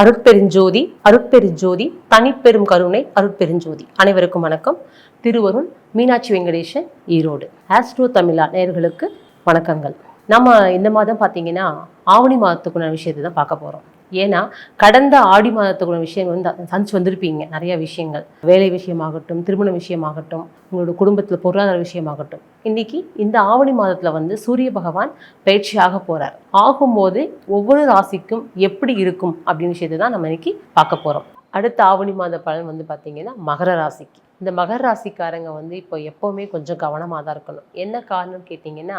அருட்பெருஞ்சோதி அருட்பெருஞ்சோதி தனிப்பெரும் கருணை அருட்பெருஞ்சோதி. அனைவருக்கும் வணக்கம். திருவருள் மீனாட்சி வெங்கடேசன் ஈரோடு. ஆஸ்ட்ரோ தமிழா நேர்களுக்கு வணக்கங்கள். நம்ம இந்த மாதம் பார்த்தீங்கன்னா ஆவணி மாதத்துக்குள்ள விஷயத்தை தான் பார்க்க போகிறோம் ஏன்னா கடந்த ஆடி மாதத்துக்குள்ள விஷயங்கள் வந்து சந்திச்சு வந்திருப்பீங்க நிறைய விஷயங்கள். வேலை விஷயமாகட்டும் திருமண விஷயமாகட்டும் உங்களோட குடும்பத்தில் பொருளாதார விஷயமாகட்டும். இன்னைக்கு இந்த ஆவணி மாதத்தில் வந்து சூரிய பகவான் பயிற்சியாக போகிறார் ஆகும்போது ஒவ்வொரு ராசிக்கும் எப்படி இருக்கும் அப்படின்னு விஷயத்தை தான் நம்ம இன்னைக்கு பார்க்க போகிறோம் அடுத்த ஆவணி மாத பலன் வந்து பார்த்தீங்கன்னா மகர ராசிக்கு. இந்த மகர் ராசிக்காரங்க வந்து இப்போ எப்போவுமே கொஞ்சம் கவனமாக தான் இருக்கணும். என்ன காரணம் கேட்டிங்கன்னா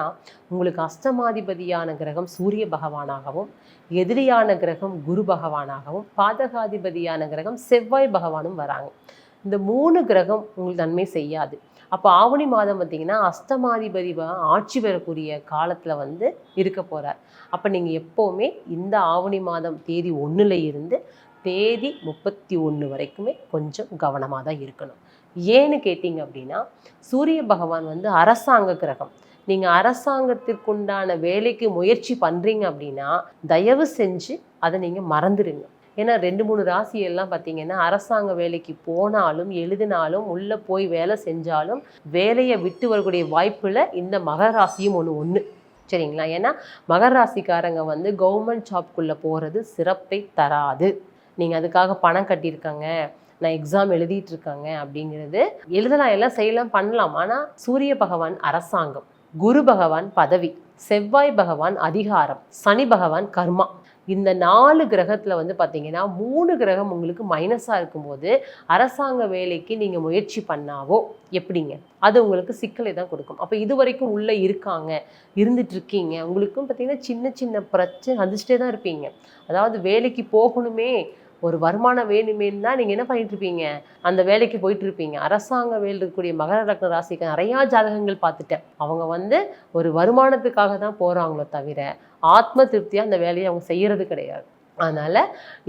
உங்களுக்கு அஷ்டமாதிபதியான கிரகம் சூரிய பகவானாகவும் எதிரியான கிரகம் குரு பகவானாகவும் பாதகாதிபதியான கிரகம் செவ்வாய் பகவானும் வராங்க. இந்த மூணு கிரகம் உங்களுக்கு நன்மை செய்யாது. அப்போ ஆவணி மாதம் பார்த்தீங்கன்னா அஷ்டமாதிபதி வ- ஆட்சி பெறக்கூடிய காலத்தில் வந்து இருக்க போகிறார் அப்போ நீங்கள் எப்போவுமே இந்த ஆவணி மாதம் தேதி ஒன்றில் இருந்து தேதி முப்பத்தி ஒன்று வரைக்குமே கொஞ்சம் கவனமாக தான் இருக்கணும். ஏன்னு கேட்டிங்க அப்படின்னா சூரிய பகவான் வந்து அரசாங்க கிரகம். நீங்கள் அரசாங்கத்திற்குண்டான வேலைக்கு முயற்சி பண்ணுறீங்க அப்படின்னா தயவு செஞ்சு அதை நீங்கள் மறந்துடுங்க. ஏன்னா ரெண்டு மூணு ராசி எல்லாம் பார்த்தீங்கன்னா அரசாங்க வேலைக்கு போனாலும் எழுதினாலும் உள்ளே போய் வேலை செஞ்சாலும் வேலையை விட்டு வரக்கூடிய வாய்ப்பில் இந்த மகர ராசியும் ஒன்று ஒன்று சரிங்களா? ஏன்னா மகர ராசிக்காரங்க வந்து கவர்மெண்ட் ஜாப்குள்ளே போகிறது சிறப்பை தராது. நீங்கள் அதுக்காக பணம் கட்டியிருக்காங்க. நான் எக்ஸாம் எழுதிட்டு இருக்காங்க அப்படிங்கிறது எழுதலாம் எல்லாம் செய்யலாம் பண்ணலாம். ஆனால் சூரிய பகவான் அரசாங்கம் குரு பகவான் பதவி செவ்வாய் பகவான் அதிகாரம் சனி பகவான் கர்மா. இந்த நாலு கிரகத்தில் வந்து பார்த்தீங்கன்னா மூணு கிரகம் உங்களுக்கு மைனஸாக இருக்கும்போது அரசாங்க வேலைக்கு நீங்கள் முயற்சி பண்ணாவோ எப்படிங்க? அது உங்களுக்கு சிக்கலை தான் கொடுக்கும். அப்போ இது வரைக்கும் உள்ளே இருக்காங்க இருந்துட்டு இருக்கீங்க உங்களுக்கும் பார்த்தீங்கன்னா சின்ன சின்ன பிரச்சனை சந்திச்சிட்டே தான் இருப்பீங்க. அதாவது வேலைக்கு போகணுமே ஒரு வருமானம் வேணுமேன்னு தான் நீங்கள் என்ன பண்ணிட்டு இருப்பீங்க அந்த வேலைக்கு போயிட்டு இருப்பீங்க அரசாங்க வேலை இருக்கக்கூடிய மகர லக்ன ராசிக்கு நிறையா ஜாதகங்கள் பார்த்துட்டேன். அவங்க வந்து ஒரு வருமானத்துக்காக தான் போகிறாங்களோ தவிர ஆத்ம திருப்தியாக அந்த வேலையை அவங்க செய்கிறது கிடையாது. அதனால்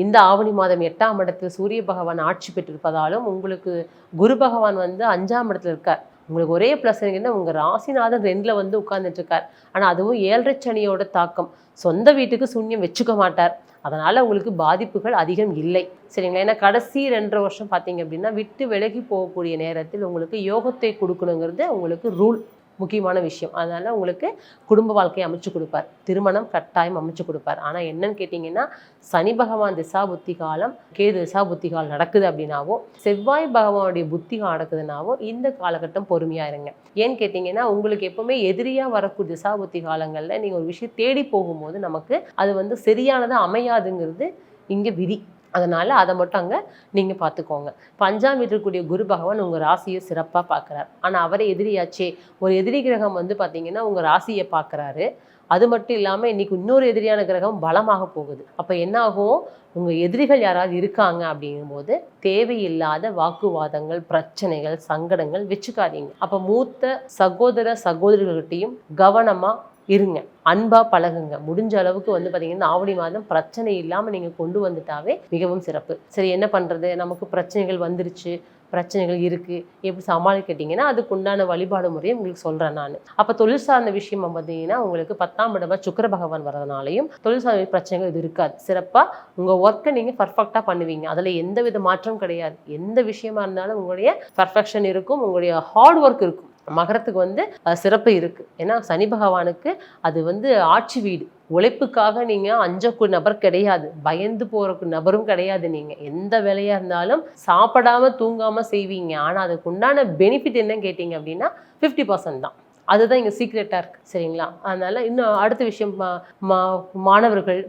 இந்த ஆவணி மாதம் எட்டாம் இடத்தில் சூரிய பகவான் ஆட்சி பெற்றிருப்பதாலும் உங்களுக்கு குரு பகவான் வந்து அஞ்சாம் இடத்துல இருக்கார். உங்களுக்கு ஒரே ப்ளஸ் என்னன்னா உங்கள் ராசிநாதன் ரெண்டில் வந்து உட்கார்ந்துட்டு இருக்கார் ஆனால் அதுவும் ஏழரை சனியோட தாக்கம். சொந்த வீட்டுக்கு சூன்யம் வச்சுக்க மாட்டார். அதனால் உங்களுக்கு பாதிப்புகள் அதிகம் இல்லை. சரிங்களா? ஏன்னா கடைசி ரெண்டரை வருஷம் பார்த்தீங்க அப்படின்னா விட்டு விலகி போகக்கூடிய நேரத்தில் உங்களுக்கு யோகத்தை கொடுக்கணுங்கிறது உங்களுக்கு ரூல் முக்கியமான விஷயம். அதனால் உங்களுக்கு குடும்ப வாழ்க்கையை அமைச்சு கொடுப்பார். திருமணம் கட்டாயம் அமைச்சு கொடுப்பார். ஆனால் என்னன்னு கேட்டிங்கன்னா சனி பகவான் திசா புத்தி காலம் கேது திசா புத்தி காலம் நடக்குது அப்படின்னாவோ செவ்வாய் பகவானுடைய புத்தி காலம் நடக்குதுனாவோ இந்த காலகட்டம் பொறுமையாக இருங்க. ஏன்னு கேட்டிங்கன்னா உங்களுக்கு எப்பவுமே எதிரியாக வரக்கூடிய திசா புத்தி காலங்களில் நீங்கள் ஒரு விஷயம் தேடி போகும்போது நமக்கு அது வந்து சரியானதாக அமையாதுங்கிறது இங்கே விதி. அதனால் அதை மட்டும் அங்கே நீங்கள் பார்த்துக்கோங்க பஞ்சாம் அஞ்சாம் வீட்டில் இருக்கக்கூடிய குரு பகவான் உங்கள் ராசியை சிறப்பாக பார்க்குறார் ஆனால் அவரே எதிரியாச்சே. ஒரு எதிரி கிரகம் வந்து பார்த்தீங்கன்னா உங்கள் ராசியை பார்க்குறாரு அது மட்டும் இல்லாமல் இன்றைக்கி இன்னொரு எதிரியான கிரகம் பலமாக போகுது. அப்போ என்ன ஆகும்? உங்கள் எதிரிகள் யாராவது இருக்காங்க அப்படிங்கும்போது தேவையில்லாத வாக்குவாதங்கள் பிரச்சனைகள் சங்கடங்கள் வச்சுக்காதீங்க. அப்போ மூத்த சகோதர சகோதரிகள்கிட்டையும் கவனமாக இருங்க. அன்பாக பழகுங்க. முடிஞ்ச அளவுக்கு வந்து பார்த்தீங்கன்னா ஆவணி மாதம் பிரச்சனை இல்லாமல் நீங்கள் கொண்டு வந்துட்டாவே மிகவும் சிறப்பு. சரி என்ன பண்ணுறது நமக்கு பிரச்சனைகள் வந்துருச்சு. பிரச்சனைகள் இருக்குது எப்படி சமாளிக்கிட்டிங்கன்னா அதுக்கு உண்டான வழிபாடு முறையை உங்களுக்கு சொல்கிறேன் நான். அப்போ தொழில் சார்ந்த விஷயம் பார்த்தீங்கன்னா உங்களுக்கு பத்தாம் இடமா சுக்கர பகவான் வரதுனாலையும் தொழில் சார்ந்த பிரச்சனைகள் இது இருக்காது. சிறப்பாக உங்கள் ஒர்க்கை நீங்கள் பர்ஃபெக்டாக பண்ணுவீங்க. அதில் எந்த வித மாற்றம் கிடையாது. எந்த விஷயமா இருந்தாலும் உங்களுடைய பர்ஃபெக்ஷன் இருக்கும். உங்களுடைய ஹார்ட் ஒர்க் இருக்கும். மகரத்துக்கு வந்து சிறப்பு இருக்குது ஏன்னா சனி பகவானுக்கு அது வந்து ஆட்சி வீடு. உழைப்புக்காக நீங்கள் அஞ்சக்கூடிய நபர் கிடையாது. பயந்து போகிற நபரும் கிடையாது நீங்கள் எந்த வேலையாக இருந்தாலும் சாப்பிடாம தூங்காமல் செய்வீங்க. ஆனால் அதுக்கு உண்டான பெனிஃபிட் என்னன்னு கேட்டிங்க அப்படின்னா ஃபிஃப்டி பர்சன்ட் தான். அதுதான் இங்கே சீக்ரெட்டாக இருக்குது சரிங்களா? அதனால் இன்னும் அடுத்த விஷயம் மா- மா- மாணவர்கள்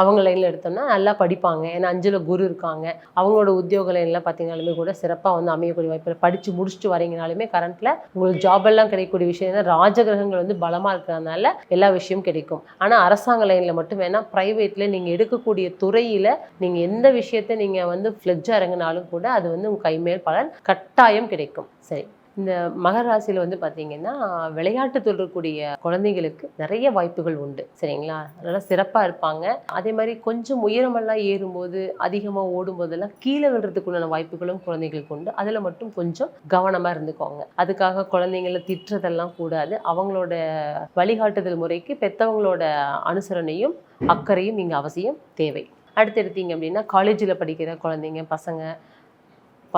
அவங்க லைனில் எடுத்தோம்னா நல்லா படிப்பாங்க. ஏன்னா அஞ்சில் குரு இருக்காங்க. அவங்களோட உத்தியோக லைனில் பார்த்தீங்கனாலுமே கூட சிறப்பாக வந்து அமையக்கூடிய வாய்ப்பு படித்து முடிச்சுட்டு வரீங்கனாலுமே கரண்ட்டில் உங்களுக்கு ஜாபெல்லாம் கிடைக்கக்கூடிய விஷயம் ஏன்னா ராஜகிரகங்கள் வந்து பலமாக இருக்கிறதுனால எல்லா விஷயமும் கிடைக்கும். ஆனால் அரசாங்க லைனில் மட்டும் வேணால் ப்ரைவேட்டில் நீங்கள் எடுக்கக்கூடிய துறையில் நீங்கள் எந்த விஷயத்தை நீங்கள் வந்து ஃப்ளெட்ஜாக இறங்கினாலும் கூட அது வந்து உங்கள் கைமேல் பலன் கட்டாயம் கிடைக்கும். சரி. இந்த மகராசியில் வந்து பார்த்தீங்கன்னா விளையாட்டு தொடரக்கூடிய குழந்தைங்களுக்கு நிறைய வாய்ப்புகள் உண்டு. சரிங்களா? நல்லா சிறப்பாக இருப்பாங்க. அதே மாதிரி கொஞ்சம் உயரமெல்லாம் ஏறும்போது அதிகமாக ஓடும்போதெல்லாம் கீழே விழுறதுக்குள்ளான வாய்ப்புகளும் குழந்தைகளுக்கு உண்டு. அதில் மட்டும் கொஞ்சம் கவனமாக இருந்துக்கோங்க. அதுக்காக குழந்தைங்களை திட்டுறதெல்லாம் கூடாது. அவங்களோட வழிகாட்டுதல் முறைக்கு பெற்றவங்களோட அனுசரணையும் அக்கறையும் இங்கே அவசியம் தேவை. அடுத்து எடுத்தீங்க அப்படின்னா காலேஜில் படிக்கிற குழந்தைங்க பசங்க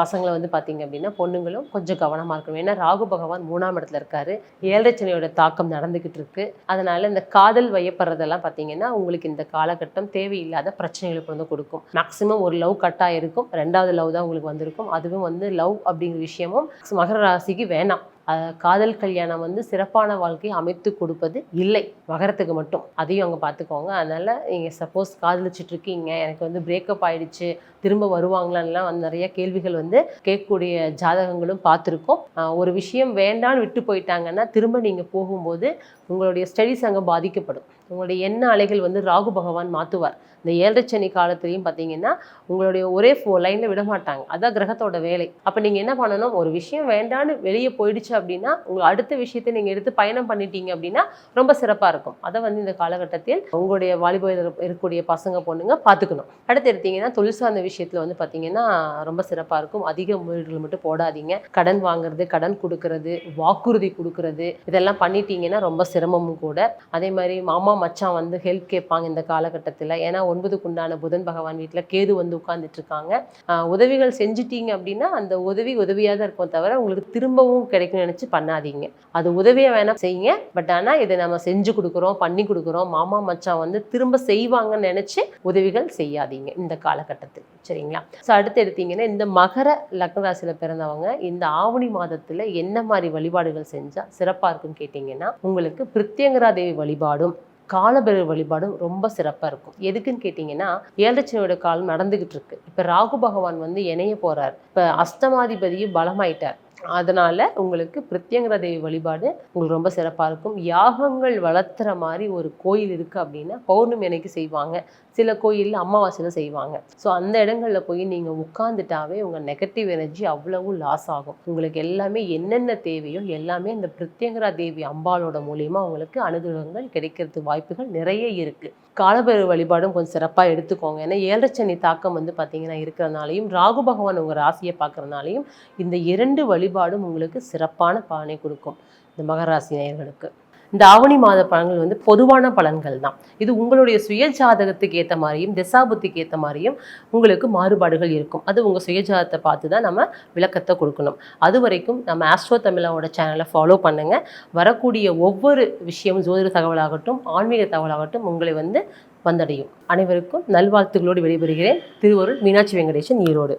பசங்களை வந்து பார்த்தீங்க அப்படின்னா பொண்ணுங்களும் கொஞ்சம் கவனமாக இருக்கணும். ஏன்னா ராகு பகவான் மூணாம் இடத்துல இருக்காரு. ஏழரைச்சனையோட தாக்கம் நடந்துக்கிட்டு இருக்கு. அதனால இந்த காதல் வயப்படுறதெல்லாம் பார்த்தீங்கன்னா உங்களுக்கு இந்த காலகட்டம் தேவையில்லாத பிரச்சனைகளை கொண்டு வந்து கொடுக்கும். மேக்ஸிமம் ஒரு லவ் கட்டாக இருக்கும் ரெண்டாவது லவ் தான் உங்களுக்கு வந்திருக்கும். அதுவும் வந்து லவ் அப்படிங்கிற விஷயமும் மகர ராசிக்கு வேணாம். காதல் கல்யாணம் வந்து சிறப்பான வாழ்க்கையை அமைத்து கொடுப்பது இல்லை. மகரத்துக்கு மட்டும். அதையும் அவங்க பார்த்துக்கோங்க அதனால் நீங்கள் சப்போஸ் காதலிச்சிட்டு இருக்கீங்க. எனக்கு வந்து பிரேக்கப் ஆகிடுச்சு திரும்ப வருவாங்களான்லாம் வந்து நிறைய கேள்விகள் வந்து கேட்கக்கூடிய ஜாதகங்களும் பார்த்துருக்கோம் ஒரு விஷயம் வேண்டான்னு விட்டு போயிட்டாங்கன்னா திரும்ப நீங்கள் போகும்போது உங்களுடைய ஸ்டடீஸ் அங்கே பாதிக்கப்படும். உங்களுடைய எண்ண அலைகள் வந்து ராகு பகவான் மாற்றுவார் இந்த ஏழரை சனி பார்த்தீங்கன்னா உங்களுடைய ஒரே ஃபோ லைனில் விட மாட்டாங்க அதான் கிரகத்தோட வேலை. அப்போ நீங்கள் என்ன பண்ணணும்? ஒரு விஷயம் வேண்டான்னு வெளியே போயிடுச்சு அப்படின்னா உங்கள் அடுத்த விஷயத்தை நீங்கள் எடுத்து பயணம் பண்ணிட்டீங்க அப்படின்னா ரொம்ப சிறப்பாக இருக்கும். அதை வந்து இந்த காலகட்டத்தில் உங்களுடைய வாலிப இருக்கக்கூடிய பசங்க பொண்ணுங்க பார்த்துக்கணும் அடுத்து எடுத்தீங்கன்னா தொழில் சார்ந்த விஷயத்தில் வந்து பார்த்தீங்கன்னா ரொம்ப சிறப்பாக இருக்கும். அதிக முதலீடுகள் மட்டும் போடாதீங்க. கடன் வாங்குறது கடன் கொடுக்கறது வாக்குறுதி கொடுக்கறது இதெல்லாம் பண்ணிட்டீங்கன்னா ரொம்ப சிரமமும் கூட. அதே மாதிரி மாமா மச்சான் வந்து ஹெல்ப் கேட்பாங்க இந்த காலகட்டத்தில். ஏன்னா ஒன்பதுக்குண்டான புதன் பகவான் வீட்டில் கேது வந்து உட்கார்ந்துட்டு இருக்காங்க உதவிகள் செஞ்சிட்டீங்க அப்படின்னா அந்த உதவி உதவியாக தான் இருக்கும் தவிர உங்களுக்கு திரும்பவும் கிடைக்கும்னு நினச்சி பண்ணாதீங்க. அது உதவியை வேணால் செய்யுங்க. பட் ஆனால் இதை நம்ம செஞ்சு கொடுக்குறோம் பண்ணி கொடுக்குறோம் மாமா மச்சான் வந்து திரும்ப செய்வாங்கன்னு நினச்சி உதவிகள் செய்யாதீங்க இந்த காலகட்டத்தில். சரிங்களா? ஸோ அடுத்து எடுத்தீங்கன்னா இந்த மகர லக்ன ராசியில் பிறந்தவங்க இந்த ஆவணி மாதத்தில் என்ன மாதிரி வழிபாடுகள் செஞ்சால் சிறப்பாக இருக்குன்னு கேட்டிங்கன்னா உங்களுக்கு பிரித்யங்கரா தேவி வழிபாடும் காலபைரவர் வழிபாடும் ரொம்ப சிறப்பாக இருக்கும். எதுக்குன்னு கேட்டிங்கன்னா ஏழரச்சனையோட காலம் நடந்துக்கிட்டு இருக்கு. இப்போ ராகு பகவான் வந்து இணைய போகிறார் இப்போ அஷ்டமாதிபதியும் பலமாயிட்டார். அதனால் உங்களுக்கு பிரித்யங்கர தேவி வழிபாடு உங்களுக்கு ரொம்ப சிறப்பாக இருக்கும். யாகங்கள் வளர்த்துற மாதிரி ஒரு கோயில் இருக்குது அப்படின்னா பௌர்ணமி அன்னைக்கு செய்வாங்க. சில கோயிலில் அமாவாசையில் செய்வாங்க. ஸோ அந்த இடங்களில் போய் நீங்கள் உட்காந்துட்டாவே உங்கள் நெகட்டிவ் எனர்ஜி அவ்வளவு லாஸ் ஆகும். உங்களுக்கு எல்லாமே என்னென்ன தேவையோ எல்லாமே இந்த பிரித்யங்கரா தேவி அம்பாளோட மூலியமாக உங்களுக்கு அனுகிரகங்கள் கிடைக்கிறது வாய்ப்புகள் நிறைய இருக்குது காலபைரவ வழிபாடும் கொஞ்சம் சிறப்பாக எடுத்துக்கோங்க. ஏன்னா ஏழரச்சனி தாக்கம் வந்து பார்த்தீங்கன்னா இருக்கிறனாலையும் ராகு பகவான் உங்கள் ராசியை பார்க்குறனாலையும் இந்த இரண்டு வழி வழிபாடும் உங்களுக்கு சிறப்பான பலனை கொடுக்கும் இந்த மகராசி நேயர்களுக்கு. இந்த ஆவணி மாத பலன்கள் வந்து பொதுவான பலன்கள் தான். இது உங்களுடைய சுய ஜாதகத்துக்கு ஏற்ற மாதிரியும் திசாபுத்திக்கு ஏற்ற மாதிரியும் உங்களுக்கு மாறுபாடுகள் இருக்கும். அது உங்கள் சுயஜாதத்தை பார்த்து தான் நம்ம விளக்கத்தை கொடுக்கணும். அது வரைக்கும் நம்ம ஆஸ்ட்ரோ தமிழாவோட சேனலை ஃபாலோ பண்ணுங்கள் வரக்கூடிய ஒவ்வொரு விஷயமும் ஜோதிட தகவலாகட்டும் ஆன்மீக தகவலாகட்டும் உங்களை வந்து வந்தடையும். அனைவருக்கும் நல்வாழ்த்துக்களோடு விடைபெறுகிறேன். திருவருள் மீனாட்சி வெங்கடேசன் ஈரோடு